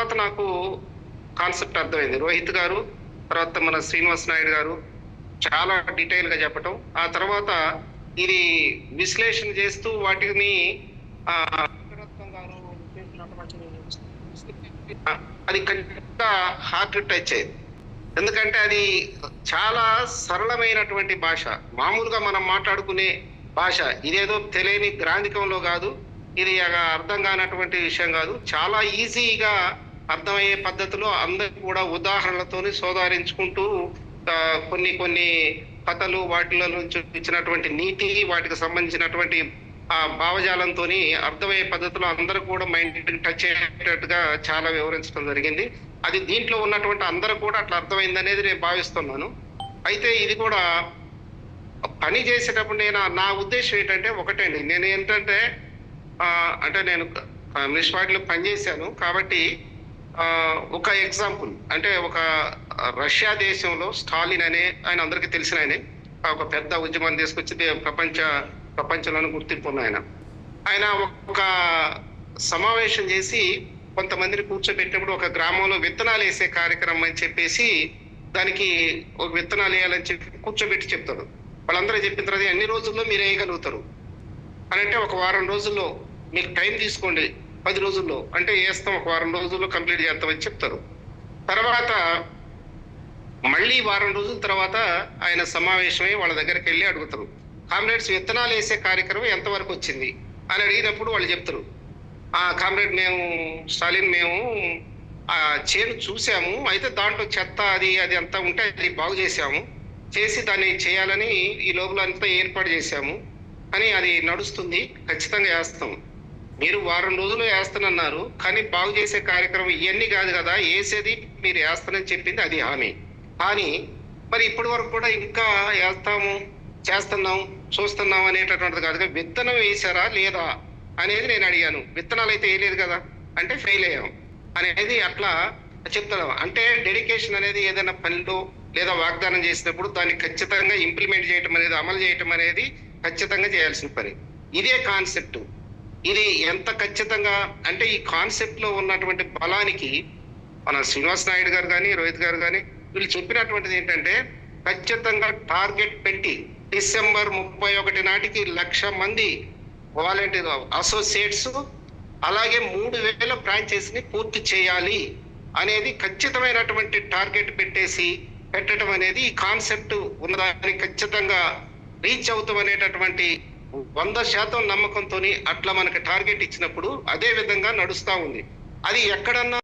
తర్వాత నాకు కాన్సెప్ట్ అర్థమైంది. రోహిత్ గారు తర్వాత మన శ్రీనివాస్ నాయుడు గారు చాలా డీటెయిల్గా చెప్పటం. ఆ తర్వాత ఇది విశ్లేషణ చేస్తూ వాటిని అది ఖచ్చితంగా హార్ట్ టచ్ అయ్యింది. ఎందుకంటే అది చాలా సరళమైనటువంటి భాష. మామూలుగా మనం మాట్లాడుకునే భాష. ఇదేదో తెలియని గ్రాంధికంలో కాదు. ఇది అర్థం కానటువంటి విషయం కాదు. చాలా ఈజీగా అర్థమయ్యే పద్ధతిలో అందరికి కూడా ఉదాహరణలతోని సోదారించుకుంటూ కొన్ని కొన్ని కథలు వాటిలో నుంచి ఇచ్చినటువంటి నీతి వాటికి సంబంధించినటువంటి ఆ భావజాలంతో అర్థమయ్యే పద్ధతిలో అందరూ కూడా మైండ్ టచ్ అయ్యేటట్టుగా చాలా వివరించడం జరిగింది. అది దీంట్లో ఉన్నటువంటి అందరూ కూడా అట్లా అర్థమైంది అనేది నేను భావిస్తున్నాను. అయితే ఇది కూడా పని చేసేటప్పుడు నేను నా ఉద్దేశం ఏంటంటే ఒకటండి నేను ఏంటంటే అంటే నేను మున్సిపాలిటీలో పనిచేశాను. కాబట్టి ఒక ఎగ్జాంపుల్. అంటే ఒక రష్యా దేశంలో స్టాలిన్ అనే ఆయన అందరికీ తెలిసిన ఆయనే. ఒక పెద్ద ఉద్యమాన్ని తీసుకొచ్చి ప్రపంచ ప్రపంచంలోనే గుర్తింపు ఉన్న ఆయన. ఆయన ఒక సమావేశం చేసి కొంతమందిని కూర్చోబెట్టినప్పుడు ఒక గ్రామంలో విత్తనాలు వేసే కార్యక్రమం అని చెప్పేసి దానికి ఒక విత్తనాలు వేయాలని చెప్పి కూర్చోబెట్టి చెప్తారు. వాళ్ళందరూ చెప్పిన తర్వాత ఎన్ని రోజుల్లో మీరు వేయగలుగుతారు? అని అంటే ఒక వారం రోజుల్లో మీకు టైం తీసుకోండి. పది రోజుల్లో అంటే వేస్తాం ఒక వారం రోజుల్లో కంప్లీట్ చేస్తామని చెప్తారు. తర్వాత మళ్ళీ వారం రోజుల తర్వాత ఆయన సమావేశమై వాళ్ళ దగ్గరికి వెళ్ళి అడుగుతారు. కామ్రేడ్స్ విత్తనాలు వేసే కార్యక్రమం ఎంతవరకు వచ్చింది? అని అడిగినప్పుడు వాళ్ళు చెప్తారు. ఆ కామ్రేడ్ మేము స్టాలిన్ మేము ఆ చేను చూసాము అయితే దాంట్లో చెత్త అది అది అంతా ఉంటే అది బాగు చేసాము చేసి దాన్ని చేయాలని ఈ లోపల అంతా ఏర్పాటు చేశాము. అని అది నడుస్తుంది. ఖచ్చితంగా వేస్తాము. మీరు వారం రోజులు వేస్తానన్నారు కానీ బాగు చేసే కార్యక్రమం ఇవన్నీ కాదు కదా వేసేది మీరు వేస్తానని చెప్పింది అది హామీ. కానీ మరి ఇప్పటి వరకు కూడా ఇంకా వేస్తాము చేస్తున్నాం చూస్తున్నాం అనేటటువంటిది కాదు. కదా, విత్తనం వేసారా లేదా అనేది నేను అడిగాను. విత్తనాలు అయితే వేయలేదు కదా అంటే ఫెయిల్ అయ్యాం అనేది అట్లా చెప్తున్నాం అంటే డెడికేషన్ అనేది ఏదైనా పనిలో లేదా వాగ్దానం చేసినప్పుడు దాన్ని ఖచ్చితంగా ఇంప్లిమెంట్ చేయటం అనేది అమలు చేయటం అనేది ఖచ్చితంగా చేయాల్సిన పని. ఇదే కాన్సెప్ట్ ఇది ఎంత ఖచ్చితంగా అంటే ఈ కాన్సెప్ట్లో ఉన్నటువంటి బలానికి మన శ్రీనివాస్ నాయుడు గారు కానీ రోహిత్ గారు కానీ వీళ్ళు చెప్పినటువంటిది ఏంటంటే ఖచ్చితంగా టార్గెట్ పెట్టి డిసెంబర్ ముప్పై ఒకటి నాటికి లక్ష మంది వాలంటీర్ అసోసియేట్స్ అలాగే మూడు వేల బ్రాంచెస్ని పూర్తి చేయాలి అనేది ఖచ్చితమైనటువంటి టార్గెట్ పెట్టేసి పెట్టడం అనేది ఈ కాన్సెప్ట్ ఉన్నదాన్ని ఖచ్చితంగా రీచ్ అవుతాం అనేటటువంటి వంద శాతం నమ్మకంతో అట్లా మనకి టార్గెట్ ఇచ్చినప్పుడు అదే విధంగా నడుస్తా ఉంది. అది ఎక్కడన్నా